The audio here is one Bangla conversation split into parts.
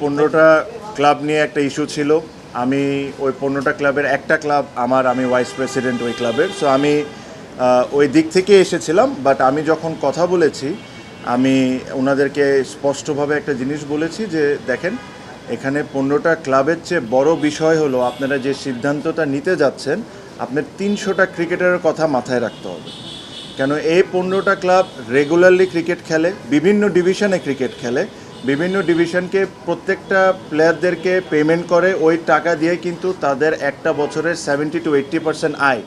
পনেরোটা ক্লাব নিয়ে একটা ইস্যু ছিল। আমি ওই পনেরোটা ক্লাবের একটা ক্লাব, আমার আমি ভাইস প্রেসিডেন্ট ওই ক্লাবের। সো আমি ওই দিক থেকে এসেছিলাম বাট আমি যখন কথা বলেছি, আমি ওনাদেরকে স্পষ্টভাবে একটা জিনিস বলেছি যে, দেখেন, এখানে পনেরোটা ক্লাবের চেয়ে বড় বিষয় হলো, আপনারা যে সিদ্ধান্তটা নিতে যাচ্ছেন, আপনার তিনশোটা ক্রিকেটারের কথা মাথায় রাখতে হবে। কেন, এই পনেরোটা ক্লাব রেগুলারলি ক্রিকেট খেলে, বিভিন্ন ডিভিশনে ক্রিকেট খেলে বিভিন্ন ডিভিশনকে প্রত্যেকটা প্লেয়ারদেরকে পেমেন্ট করে ওই টাকা দিয়ে কিন্তু তাদের একটা বছরের সেভেন্টি টু এইট্টি পার্সেন্ট আয়।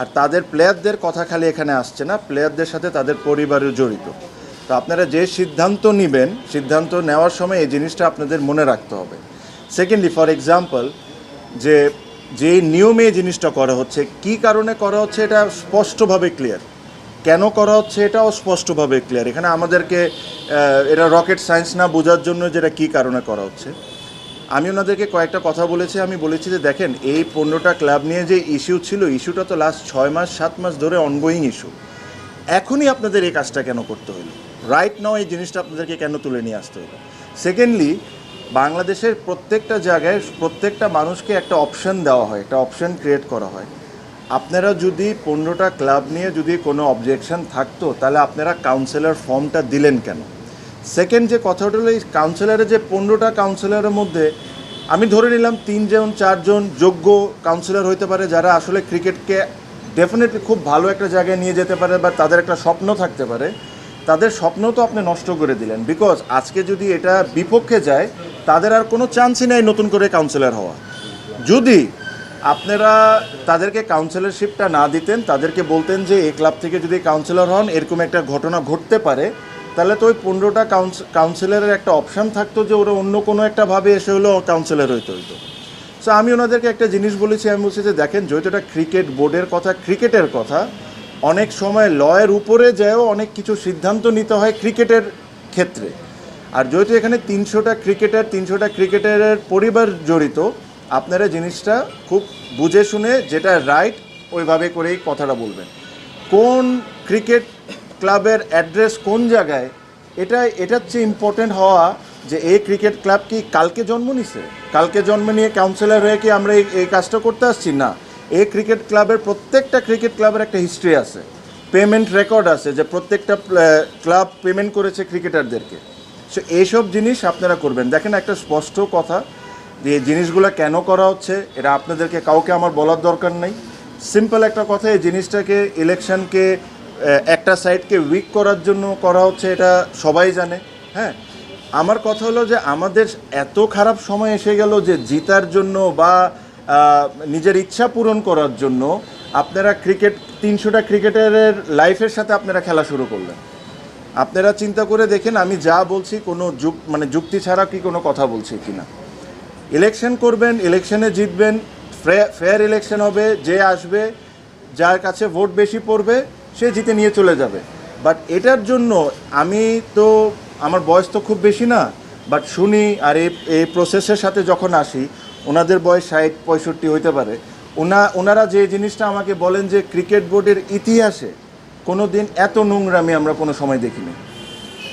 আর তাদের প্লেয়ারদের কথা খালি এখানে আসছে না, প্লেয়ারদের সাথে তাদের পরিবারও জড়িত। তো আপনারা যে সিদ্ধান্ত নেবেন, সিদ্ধান্ত নেওয়ার সময় এই জিনিসটা আপনাদের মনে রাখতে হবে। সেকেন্ডলি ফর এক্সাম্পল যে যে নিয়মে জিনিসটা করা হচ্ছে, কি কারণে করা হচ্ছে এটা স্পষ্টভাবে ক্লিয়ার কেন করা হচ্ছে এটাও স্পষ্টভাবে ক্লিয়ার এখানে আমাদেরকে এটা রকেট সায়েন্স না বোঝার জন্য যেটা কি কারণে করা হচ্ছে। আমি ওনাদেরকে কয়েকটা কথা বলেছি। আমি বলেছি যে দেখেন, এই পনেরোটা ক্লাব নিয়ে যে ইস্যু ছিল ইস্যুটা তো লাস্ট ছয় মাস, সাত মাস ধরে অনগোয়িং ইস্যু এখনই আপনাদের এই কাজটা কেন করতে হলো? রাইট নাও এই জিনিসটা আপনাদেরকে কেন তুলে নিয়ে আসতে হলো? সেকেন্ডলি বাংলাদেশের প্রত্যেকটা জায়গায় প্রত্যেকটা মানুষকে একটা অপশন দেওয়া হয়, একটা অপশন ক্রিয়েট করা হয়। আপনারা যদি পনেরোটা ক্লাব নিয়ে যদি কোনো অবজেকশন থাকতো, তাহলে আপনারা কাউন্সিলর ফর্মটা দিলেন কেন? সেকেন্ড যে কথাটা হলো, এই কাউন্সিলরের যে পনেরোটা কাউন্সিলরের মধ্যে, আমি ধরে নিলাম তিনজন, চারজন যোগ্য কাউন্সিলর হইতে পারে, যারা আসলে ক্রিকেটকে ডেফিনেটলি খুব ভালো একটা জায়গায় নিয়ে যেতে পারে বা তাদের একটা স্বপ্ন থাকতে পারে, তাদের স্বপ্ন তো আপনি নষ্ট করে দিলেন। বিকজ আজকে যদি এটা বিপক্ষে যায়, তাদের আর কোনো চান্সই নেই নতুন করে কাউন্সিলর হওয়া যদি আপনারা তাদেরকে কাউন্সিলরশিপটা না দিতেন, তাদেরকে বলতেন যে এই ক্লাব থেকে যদি কাউন্সিলর হন, এরকম একটা ঘটনা ঘটতে পারে। তাহলে তো ওই পনেরোটা কাউন্সিলরের একটা অপশান থাকতো যে, ওরা অন্য কোনো একটা ভাবে এসে হলেও কাউন্সিলর হইতে হইতো। সো আমি ওনাদেরকে একটা জিনিস বলেছি, আমি বলছি যে, দেখেন, যেহেতু এটা ক্রিকেট বোর্ডের কথা ক্রিকেটের কথা, অনেক সময় লয়ের উপরে যেও অনেক কিছু সিদ্ধান্ত নিতে হয় ক্রিকেটের ক্ষেত্রে। আর যেহেতু এখানে তিনশোটা ক্রিকেটার তিনশোটা ক্রিকেটারের পরিবার জড়িত আপনারা জিনিসটা খুব বুঝে শুনে যেটা রাইট ওইভাবে করেই কথাটা বলবেন। কোন ক্রিকেট ক্লাবের অ্যাড্রেস কোন জায়গায়, এটা, এটার চেয়ে ইম্পর্টেন্ট হওয়া যে এই ক্রিকেট ক্লাব কি কালকে জন্ম নিছে? কালকে জন্ম নিয়ে কাউন্সিলর হয়ে কি আমরা এই কাজটা করতে আসছি? না। এই ক্রিকেট ক্লাবের প্রত্যেকটা ক্রিকেট ক্লাবের একটা হিস্ট্রি আছে। পেমেন্ট রেকর্ড আছে যে প্রত্যেকটা ক্লাব পেমেন্ট করেছে ক্রিকেটারদেরকে সো এইসব জিনিস আপনারা করবেন। দেখেন একটা স্পষ্ট কথা যে জিনিসগুলো কেন করা হচ্ছে, এটা আপনাদেরকে কাউকে আমার বলার দরকার নেই। সিম্পল একটা কথা, এই জিনিসটাকে ইলেকশনকে একটা সাইডকে উইক করার জন্য করা হচ্ছে, এটা সবাই জানে হ্যাঁ? আমার কথা হলো যে আমাদের এত খারাপ সময় এসে গেল যে জিতার জন্য বা নিজের ইচ্ছা পূরণ করার জন্য আপনারা ক্রিকেট তিনশোটা ক্রিকেটারের লাইফের সাথে আপনারা খেলা শুরু করলেন। আপনারা চিন্তা করে দেখেন, আমি যা বলছি কোনো যুক মানে যুক্তি ছাড়া কি কোনো কথা বলছি কিনা। ইলেকশন করবেন, ইলেকশনে জিতবেন ফেয়ার ইলেকশন হবে, যে আসবে, যার কাছে ভোট বেশি পড়বে, সে জিতে নিয়ে চলে যাবে। বাট এটার জন্য আমি তো, আমার বয়স তো খুব বেশি না, বাট শুনি, আর এই এই প্রসেসের সাথে যখন আসি, ওনাদের বয়স ষাট, পঁয়ষট্টি হইতে পারে ওনা ওনারা যে জিনিসটা আমাকে বলেন যে ক্রিকেট বোর্ডের ইতিহাসে কোনো দিন এত নোংরামি আমরা কোনো সময় দেখিনি।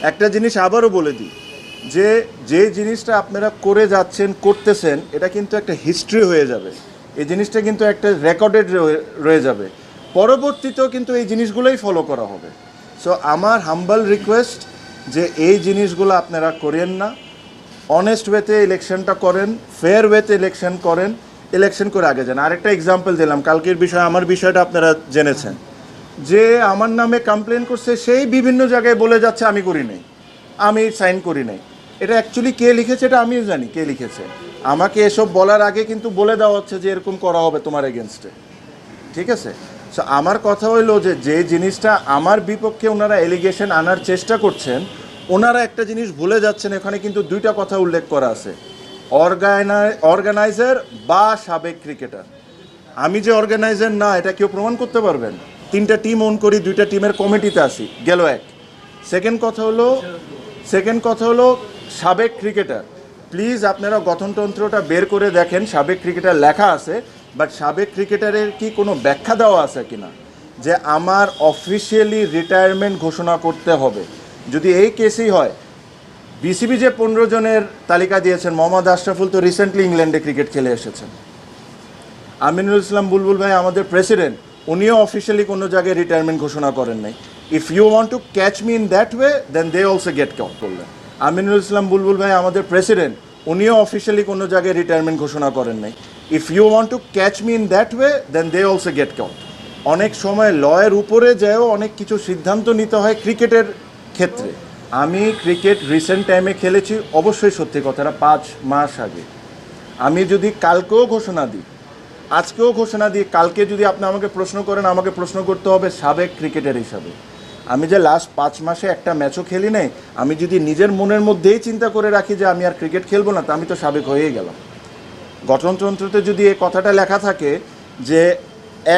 একটা জিনিস আবারও বলে দিই যে যে জিনিসটা আপনারা করে যাচ্ছেন, করতেছেন, এটা কিন্তু একটা হিস্ট্রি হয়ে যাবে। এই জিনিসটা কিন্তু একটা রেকর্ডেড রয়ে যাবে। পরবর্তীতেও কিন্তু এই জিনিসগুলোই ফলো করা হবে। সো আমার হাম্বল রিকোয়েস্ট যে এই জিনিসগুলো আপনারা করেন না। অনেস্ট ওয়েতে ইলেকশনটা করেন ফেয়ার ওয়েতে ইলেকশন করেন ইলেকশন করে আগে যান। আরেকটা এক্সাম্পল দিলাম, কালকের বিষয়, আমার বিষয়টা আপনারা জেনেছেন। যে আমার নামে কমপ্লেন করছে, সেই বিভিন্ন জায়গায় বলে যাচ্ছে, আমি করি নাই। আমি সাইন করি নাই। এটা অ্যাকচুয়ালি কে লিখেছে এটা আমিও জানি, কে লিখেছে। আমাকে এসব বলার আগে কিন্তু বলে দেওয়া হচ্ছে যে এরকম করা হবে তোমার এগেনস্টে ঠিক আছে? সো আমার কথা হইল যে যে জিনিসটা আমার বিপক্ষে ওনারা এলিগেশন আনার চেষ্টা করছেন, ওনারা একটা জিনিস ভুলে যাচ্ছেন, এখানে কিন্তু দুইটা কথা উল্লেখ করা আছে। অর্গানাই অর্গানাইজার বা সাবেক ক্রিকেটার আমি যে অর্গানাইজার না, এটা কেউ প্রমাণ করতে পারবেন তিনটা টিম ওন করি, দুইটা টিমের কমিটিতে আসি গেল এক। সেকেন্ড কথা হলো সেকেন্ড কথা হলো সাবেক ক্রিকেটার। প্লিজ আপনারা গঠনতন্ত্রটা বের করে দেখেন, সাবেক ক্রিকেটার লেখা আছে, বাট সাবেক ক্রিকেটারের কি কোনো ব্যাখ্যা দেওয়া আছে কিনা? যে আমার অফিসিয়ালি রিটায়ারমেন্ট ঘোষণা করতে হবে। যদি এই কেসই হয়, বিসিবি যে পনেরো জনের তালিকা দিয়েছেন, মোহাম্মদ আশরাফুল তো রিসেন্টলি ইংল্যান্ডে ক্রিকেট খেলে এসেছেন। আমিনুল ইসলাম বুলবুল ভাই আমাদের প্রেসিডেন্ট উনিও অফিসিয়ালি কোনো জায়গায় রিটায়ারমেন্ট ঘোষণা করেন নাই। If you want to catch me in that way then they also get count করলেন। আমিনুল ইসলাম বুলবুল ভাই আমাদের প্রেসিডেন্ট উনিও অফিসিয়ালি কোনো জায়গায় রিটায়ারমেন্ট ঘোষণা করেন নাই। If you want to catch me in that way then they also get count অনেক সময় লয়ের উপরে যেও অনেক কিছু সিদ্ধান্ত নিতে হয় ক্রিকেটের ক্ষেত্রে। আমি ক্রিকেট রিসেন্ট টাইমে খেলেছি, অবশ্যই সত্যি কথাটা, পাঁচ মাস আগে। আমি যদি কালকেও ঘোষণা দিই, আজকেও ঘোষণা দিই, কালকে যদি আপনি আমাকে প্রশ্ন করেন, আমাকে প্রশ্ন করতে হবে সাবেক ক্রিকেটার হিসাবে। আমি যে লাস্ট পাঁচ মাসে একটা ম্যাচও খেলি নাই, আমি যদি নিজের মনের মধ্যেই চিন্তা করে রাখি যে আমি আর ক্রিকেট খেলব না, তা আমি তো সাবেক হয়েই গেলাম। গঠনতন্ত্রতে যদি এই কথাটা লেখা থাকে যে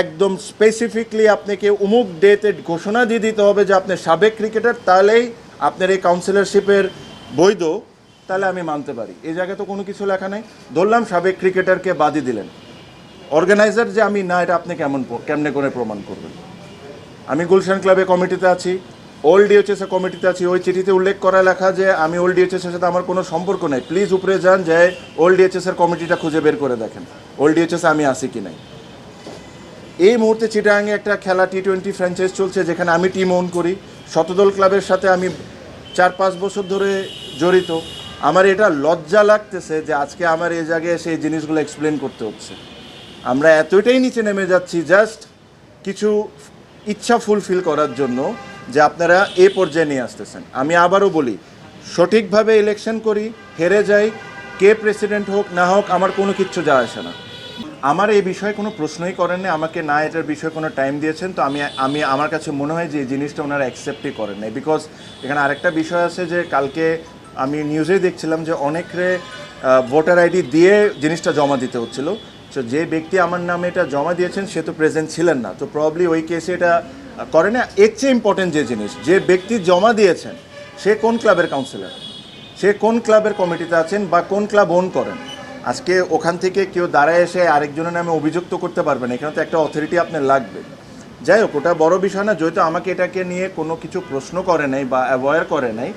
একদম স্পেসিফিকলি আপনাকে উমুক ডেতে ঘোষণা দিয়ে দিতে হবে যে আপনি সাবেক ক্রিকেটার তাহলেই আপনার এই কাউন্সিলরশিপের বৈধ, তাহলে আমি মানতে পারি। এই জায়গায় তো কোনো কিছু লেখা নেই। ধরলাম সাবেক ক্রিকেটারকে বাদই দিলেন। অর্গানাইজার যে আমি, না, এটা আপনি কেমন কেমনে করে প্রমাণ করবেন? আমি গুলশান ক্লাবে কমিটিতে আছি, ওল্ড ডিএচএস এর কমিটিতে আছি। ওই চিঠিতে উল্লেখ করা লেখা যে, আমি ওল্ড ডিএচএস এর সাথে আমার কোনো সম্পর্ক নেই। প্লিজ উপরে যান যে ওল্ড ডিএচএস এর কমিটিটা খুঁজে বের করে দেখেন। ওল্ড ডিএচএস আমি আসি কি নাই। এই মুহূর্তে চিটাগাঙে একটা খেলা টি টোয়েন্টি ফ্র্যাঞ্চাইজ চলছে, যেখানে আমি টিম ওন করি। শতদল ক্লাবের সাথে আমি চার পাঁচ বছর ধরে জড়িত। আমার এটা লজ্জা লাগতেছে যে আজকে আমার এই জায়গায় এসে এই জিনিসগুলো এক্সপ্লেন করতে হচ্ছে। আমরা এতটাই নিচে নেমে যাচ্ছি জাস্ট কিছু ইচ্ছা ফুলফিল করার জন্য যে আপনারা এ পর্যায়ে নিয়ে আসতেছেন। আমি আবারও বলি, সঠিকভাবে ইলেকশন করি, হেরে যাই, কে প্রেসিডেন্ট হোক, না হোক, আমার কোনো কিচ্ছু যায় আসে না। আমার এই বিষয়ে কোনো প্রশ্নই করেননি আমাকে না এটার বিষয়ে কোনো টাইম দিয়েছেন, তো আমি আমি, আমার কাছে মনে হয় যে এই জিনিসটা ওনারা অ্যাকসেপ্টই করেন নাই। বিকজ এখানে আরেকটা বিষয় আছে যে কালকে আমি নিউজেই দেখছিলাম যে অনেকরে ভোটার আইডি দিয়ে জিনিসটা জমা দিতে হচ্ছিল। তো যে ব্যক্তি আমার নামে এটা জমা দিয়েছেন, সে তো প্রেজেন্ট ছিলেন না। তো প্রবলি ওই কেসে এটা করে না। এর চেয়ে ইম্পর্টেন্ট যে জিনিস, যে ব্যক্তি জমা দিয়েছেন, সে কোন ক্লাবের কাউন্সিলর সে কোন ক্লাবের কমিটিতে আছেন বা কোন ক্লাব ওন করেন? আজকে ওখান থেকে কেউ দাঁড়ায় এসে আরেকজনের নামে অভিযুক্ত করতে পারবেন এখানে তো একটা অথরিটি আপনার লাগবে। যাই হোক, ওটা বড় বিষয় না, যেহেতু আমাকে এটাকে নিয়ে কোনো কিছু প্রশ্ন করে নাই বা অ্যাভয়ের করে নাই,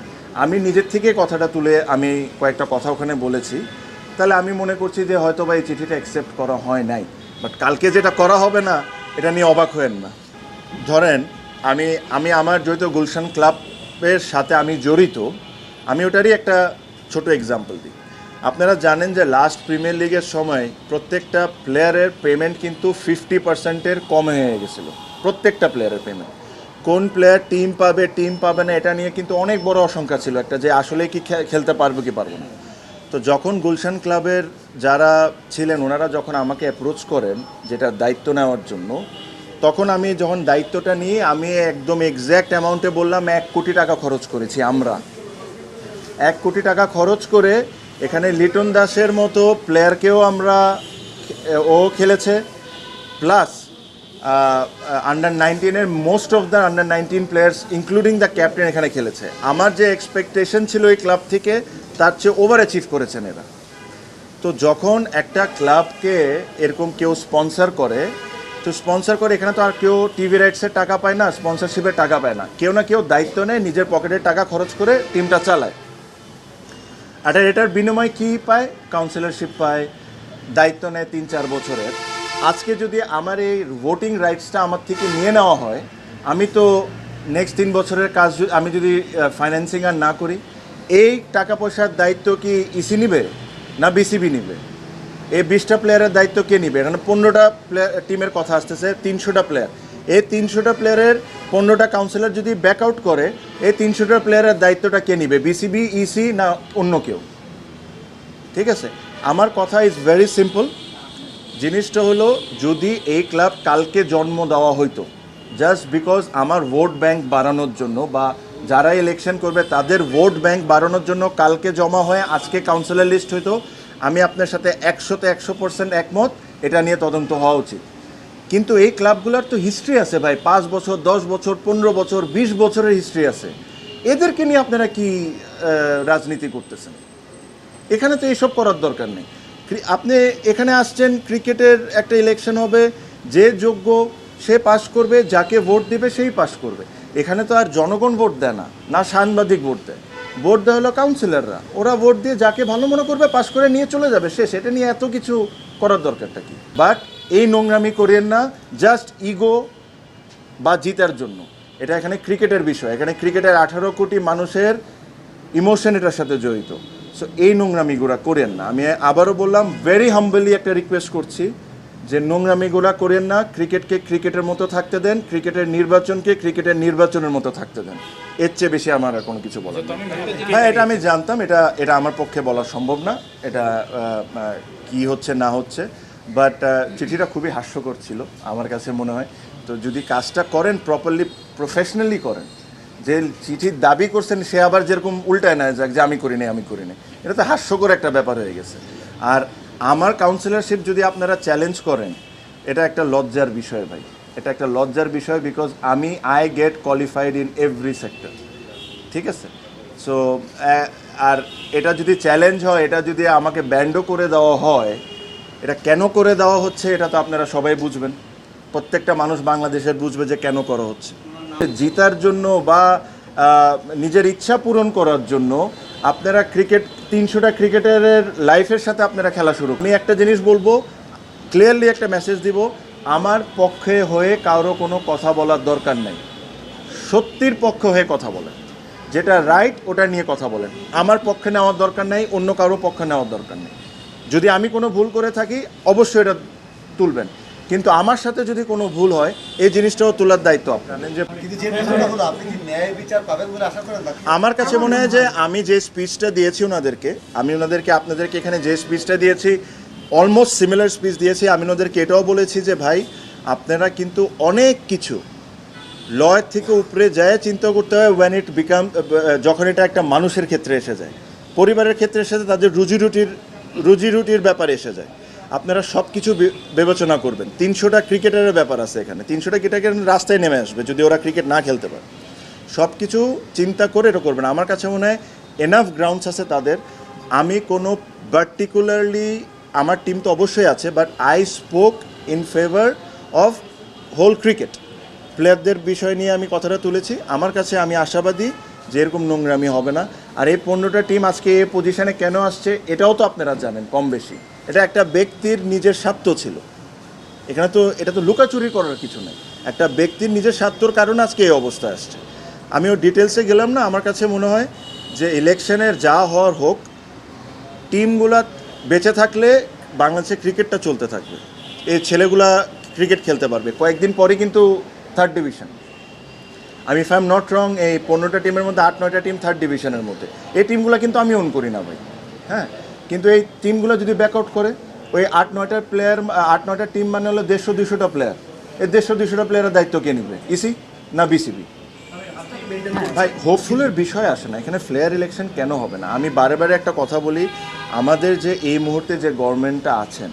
আমি নিজের থেকে কথাটা তুলে আমি কয়েকটা কথা ওখানে বলেছি। তাহলে আমি মনে করছি যে হয়তো বা এই চিঠিটা অ্যাকসেপ্ট করা হয় নাই। বাট কালকে যেটা করা হবে না, এটা নিয়ে অবাক হয়েন না। ধরেন, আমি আমি আমার যেহেতু গুলশান ক্লাবের সাথে আমি জড়িত, আমি ওটারই একটা ছোট এক্সাম্পল দিই। আপনারা জানেন যে লাস্ট প্রিমিয়ার লিগের সময় প্রত্যেকটা প্লেয়ারের পেমেন্ট কিন্তু ফিফটি পার্সেন্টের কম হয়ে গেছিল। প্রত্যেকটা প্লেয়ারের পেমেন্ট কোন প্লেয়ার টিম পাবে টিম পাবে না, এটা নিয়ে কিন্তু অনেক বড় আশঙ্কা ছিল একটা, যে আসলে কি খেলতে পারবে কি পারবে না। তো যখন গুলশান ক্লাবের যারা ছিলেন, ওনারা যখন আমাকে অ্যাপ্রোচ করেন যেটা দায়িত্ব নেওয়ার জন্য, তখন আমি যখন দায়িত্বটা নিয়ে আমি একদম এক্স্যাক্ট অ্যামাউন্টে বললাম, এক কোটি টাকা খরচ করেছি আমরা। এক কোটি টাকা খরচ করে এখানে লিটন দাসের মতো প্লেয়ারকেও আমরা ও খেলেছে। Plus under নাইনটিনের most of the under nineteen players including the captain এখানে খেলেছে। আমার যে এক্সপেকটেশন ছিল এই ক্লাব থেকে, তার চেয়ে ওভার অ্যাচিভ করেছেন এরা। তো যখন একটা ক্লাবকে এরকম কেউ স্পন্সর করে, তো স্পন্সর করে এখানে তো আর কেউ টিভি রাইটসের টাকা পায় না স্পন্সরশিপের টাকা পায় না। কেউ না কেউ দায়িত্ব নেয়, নিজের পকেটের টাকা খরচ করে টিমটা চালায়। আর এটার বিনিময়ে কী পায়? কাউন্সিলরশিপ পায়। দায়িত্ব নেয় তিন চার বছরের। আজকে যদি আমার এই ভোটিং রাইটসটা আমার থেকে নিয়ে নেওয়া হয়, আমি তো নেক্সট তিন বছরের কাজ আমি যদি ফাইন্যান্সিং আর না করি, এই টাকা পয়সার দায়িত্ব কি ইসি নিবে না বিসিবি নিবে? এই বিশটা প্লেয়ারের দায়িত্ব কে নিবে? এখানে পনেরোটা প্লেয়ার টিমের কথা আসতেছে, তিনশোটা প্লেয়ার এই তিনশোটা প্লেয়ারের পনেরোটা কাউন্সিলর যদি ব্যাক আউট করে, এই তিনশোটা প্লেয়ারের দায়িত্বটা কে নিবে? বিসিবি ইসি না অন্য কেউ? ঠিক আছে? আমার কথা ইজ ভেরি সিম্পল জিনিসটা হলো, যদি এই ক্লাব কালকে জন্ম দেওয়া হইতো জাস্ট বিকজ আমার ভোট ব্যাংক বাড়ানোর জন্য বা যারা ইলেকশন করবে তাদের ভোট ব্যাংক বাড়ানোর জন্য কালকে জমা হয়ে আজকে কাউন্সিলর লিস্ট হইতো, আমি আপনার সাথে একশোতে একশো পার্সেন্ট একমত, এটা নিয়ে তদন্ত হওয়া উচিত। কিন্তু এই ক্লাবগুলোর তো হিস্ট্রি আছে ভাই, পাঁচ বছর, দশ বছর, পনেরো বছর, বিশ বছরের হিস্ট্রি আছে। এদেরকে নিয়ে আপনারা কি রাজনীতি করতেছেন? এখানে তো এইসব করার দরকার নেই। আপনি এখানে আসছেন, ক্রিকেটের একটা ইলেকশন হবে, যে যোগ্য সে পাশ করবে, যাকে ভোট দেবে, সেই পাশ করবে। এখানে তো আর জনগণ ভোট দেয় না না সাংবাদিক ভোট দেয়। ভোট দেওয়া হলো কাউন্সিলররা ওরা ভোট দিয়ে যাকে ভালো মনে করবে পাশ করে নিয়ে চলে যাবে সে। সেটা নিয়ে এত কিছু করার দরকারটা কি? বাট এই নোংরামি করেন না জাস্ট ইগো বা জিতার জন্য। এটা এখানে ক্রিকেটের বিষয়। এখানে ক্রিকেটের আঠারো কোটি মানুষের ইমোশন এটার সাথে জড়িত। সো এই নোংরামিগুলা করেন না। আমি আবারও বললাম ভেরি হাম্বলি একটা রিকোয়েস্ট করছি যে নোংরামিগুলা করেন না ক্রিকেটকে ক্রিকেটের মতো থাকতে দেন ক্রিকেটের নির্বাচনকে ক্রিকেটের নির্বাচনের মতো থাকতে দেন। এর চেয়ে বেশি আমার আর কোনো কিছু বলার হ্যাঁ এটা আমি জানতাম, এটা এটা আমার পক্ষে বলা সম্ভব না, এটা কি হচ্ছে, না হচ্ছে বাট চিঠিটা খুবই হাস্যকর ছিল, আমার কাছে মনে হয়। তো যদি কাজটা করেন প্রপারলি প্রফেশনালি করেন যে চিঠির দাবি করছেন, সে আবার যেরকম উল্টায় না যাক, যে আমি করিনি আমি করিনি। এটা তো হাস্যকর একটা ব্যাপার হয়ে গেছে। আর আমার কাউন্সিলরশিপ যদি আপনারা চ্যালেঞ্জ করেন, এটা একটা লজ্জার বিষয় ভাই। এটা একটা লজ্জার বিষয় বিকজ আমি I get qualified in every sector ঠিক আছে? সো আর এটা যদি চ্যালেঞ্জ হয়, এটা যদি আমাকে ব্যান্ডও করে দেওয়া হয়, এটা কেন করে দেওয়া হচ্ছে, এটা তো আপনারা সবাই বুঝবেন। প্রত্যেকটা মানুষ বাংলাদেশের বুঝবে যে কেন করা হচ্ছে। জিতার জন্য বা নিজের ইচ্ছা পূরণ করার জন্য আপনারা ক্রিকেট, তিনশোটা ক্রিকেটারের লাইফের সাথে আপনারা খেলা শুরু। আমি একটা জিনিস বলব ক্লিয়ারলি একটা মেসেজ দিব, আমার পক্ষে হয়ে কারও কোনো কথা বলার দরকার নেই। সত্যির পক্ষ হয়ে কথা বলেন। যেটা রাইট ওটা নিয়ে কথা বলেন। আমার পক্ষে নেওয়ার দরকার নেই, অন্য কারও পক্ষে নেওয়ার দরকার নেই। যদি আমি কোনো ভুল করে থাকি, অবশ্যই এটা তুলবেন। কিন্তু আমার সাথে যদি কোনো ভুল হয় এই জিনিসটাও তোলার দায়িত্ব আমার কাছে মনে হয় যে আমি যে স্পিচটা দিয়েছি ওনাদেরকে আমি ওনাদেরকে আপনাদেরকে এখানে যে স্পিচটা দিয়েছি অলমোস্ট সিমিলার স্পিচ দিয়েছি আমি ওনাদেরকে এটাও বলেছি যে ভাই আপনারা কিন্তু অনেক কিছু লয়ের থেকে উপরে যায় চিন্তা করতে হয় ওয়ান ইট বিকাম যখন এটা একটা মানুষের ক্ষেত্রে এসে যায়। পরিবারের ক্ষেত্রে এসে যায় তাদের রুজি রুটির রুজি রুটির ব্যাপারে এসে যায়। আপনারা সব কিছু বিবেচনা করবেন। তিনশোটা ক্রিকেটারের ব্যাপার আছে এখানে। তিনশোটা ক্রিকেটার রাস্তায় নেমে আসবে, যদি ওরা ক্রিকেট না খেলতে পারে। সব কিছু চিন্তা করে এটা করবেন। আমার কাছে মনে হয় এনাফ গ্রাউন্ডস আছে তাদের। আমি কোনো পার্টিকুলারলি আমার টিম তো অবশ্যই আছে but I spoke in favour of whole cricket প্লেয়ারদের বিষয় নিয়ে আমি কথাটা তুলেছি। আমার কাছে আমি আশাবাদী যে এরকম নোংরামি হবে না। আর এই পনেরোটা টিম আজকে এই পজিশনে কেন আসছে, এটাও তো আপনারা জানেন, কম বেশি। এটা একটা ব্যক্তির নিজের স্বার্থ ছিল। এখানে তো, এটা তো লুকাচুরি করার কিছু নেই। একটা ব্যক্তির নিজের স্বার্থর কারণে আজকে এই অবস্থা আসছে। আমি ও ডিটেলসে গেলাম না, আমার কাছে মনে হয় যে ইলেকশনের যা হওয়ার হোক টিমগুলা বেঁচে থাকলে বাংলাদেশে ক্রিকেটটা চলতে থাকবে। এই ছেলেগুলা ক্রিকেট খেলতে পারবে। কয়েকদিন পরে কিন্তু থার্ড ডিভিশন আমি if I am not wrong এই পনেরোটা টিমের মধ্যে আট, নয়টা টিম থার্ড ডিভিশনের মধ্যে। এই টিমগুলো কিন্তু আমি অন করি না ভাই। হ্যাঁ? কিন্তু এই টিমগুলো যদি ব্যাকআউট করে, ওই আট, নয়টা প্লেয়ার আট, নয়টা টিম মানে হলো দেড়শো দুশোটা প্লেয়ার এই দেড়শো দুশোটা প্লেয়ারের দায়িত্ব কে নেবে? ইসি না বিসিবি ভাই হোপফুলের বিষয় আসে না। এখানে ফ্লেয়ার ইলেকশন কেন হবে না? আমি বারে বারে একটা কথা বলি, আমাদের যে এই মুহূর্তে যে গভর্নমেন্টটা আছেন,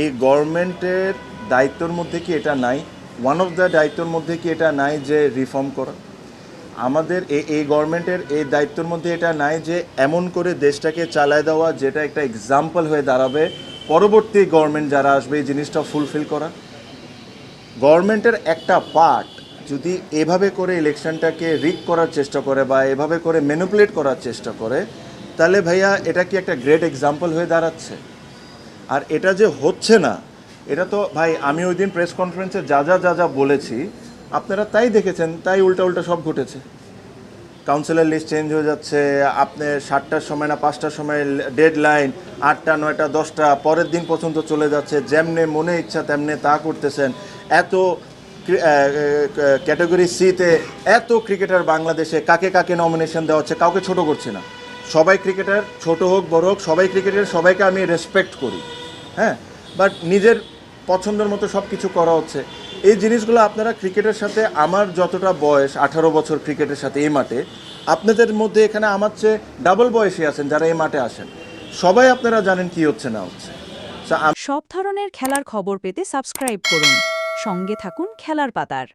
এই গভর্নমেন্টের দায়িত্বর মধ্যে কি এটা নাই? ওয়ান অফ দ্য দায়িত্বর মধ্যে কি এটা নাই যে রিফর্ম করা? আমাদের এই এই গভর্নমেন্টের এই দায়িত্বের মধ্যে এটা নাই যে এমন করে দেশটাকে চালায় দেওয়া যেটা একটা এক্সাম্পল হয়ে দাঁড়াবে। পরবর্তী গভর্নমেন্ট যারা আসবে, এই জিনিসটা ফুলফিল করা। গভর্নমেন্টের একটা পার্ট যদি এভাবে করে ইলেকশনটাকে রিক করার চেষ্টা করে বা এভাবে করে ম্যানিপুলেট করার চেষ্টা করে, তাহলে ভাইয়া এটা কি একটা গ্রেট এক্সাম্পল হয়ে দাঁড়াচ্ছে? আর এটা যে হচ্ছে না, এটা তো ভাই আমি ওই দিন প্রেস কনফারেন্সে যা যা যা যা বলেছি আপনারা তাই দেখেছেন, তাই উল্টা উল্টা সব ঘটেছে। কাউন্সিলর লিস্ট চেঞ্জ হয়ে যাচ্ছে, আপনি সাতটার সময় না পাঁচটার সময় ডেড লাইন আটটা, নয়টা, দশটা, পরের দিন পর্যন্ত চলে যাচ্ছে, যেমনে মনে ইচ্ছা তেমনে তা করতেছেন। এত ক্যাটাগরি সিতে এত ক্রিকেটার বাংলাদেশে কাকে কাকে নমিনেশন দেওয়া হচ্ছে কাউকে ছোট করছে না। সবাই ক্রিকেটার ছোট হোক, বড় হোক, সবাই ক্রিকেটার সবাইকে আমি রেসপেক্ট করি। হ্যাঁ? বাট নিজের পছন্দের মতো সব কিছু করা হচ্ছে। এই জিনিসগুলো আপনারা ক্রিকেটের সাথে, আমার যতটা বয়স, আঠারো বছর ক্রিকেটের সাথে এই মাঠে, আপনাদের মধ্যে এখানে আমার চেয়ে ডাবল বয়সী আছেন যারা এই মাঠে আসেন। সবাই আপনারা জানেন কি হচ্ছে, না হচ্ছে। সব ধরনের খেলার খবর পেতে সাবস্ক্রাইব করুন। সঙ্গে থাকুন খেলার পাতার।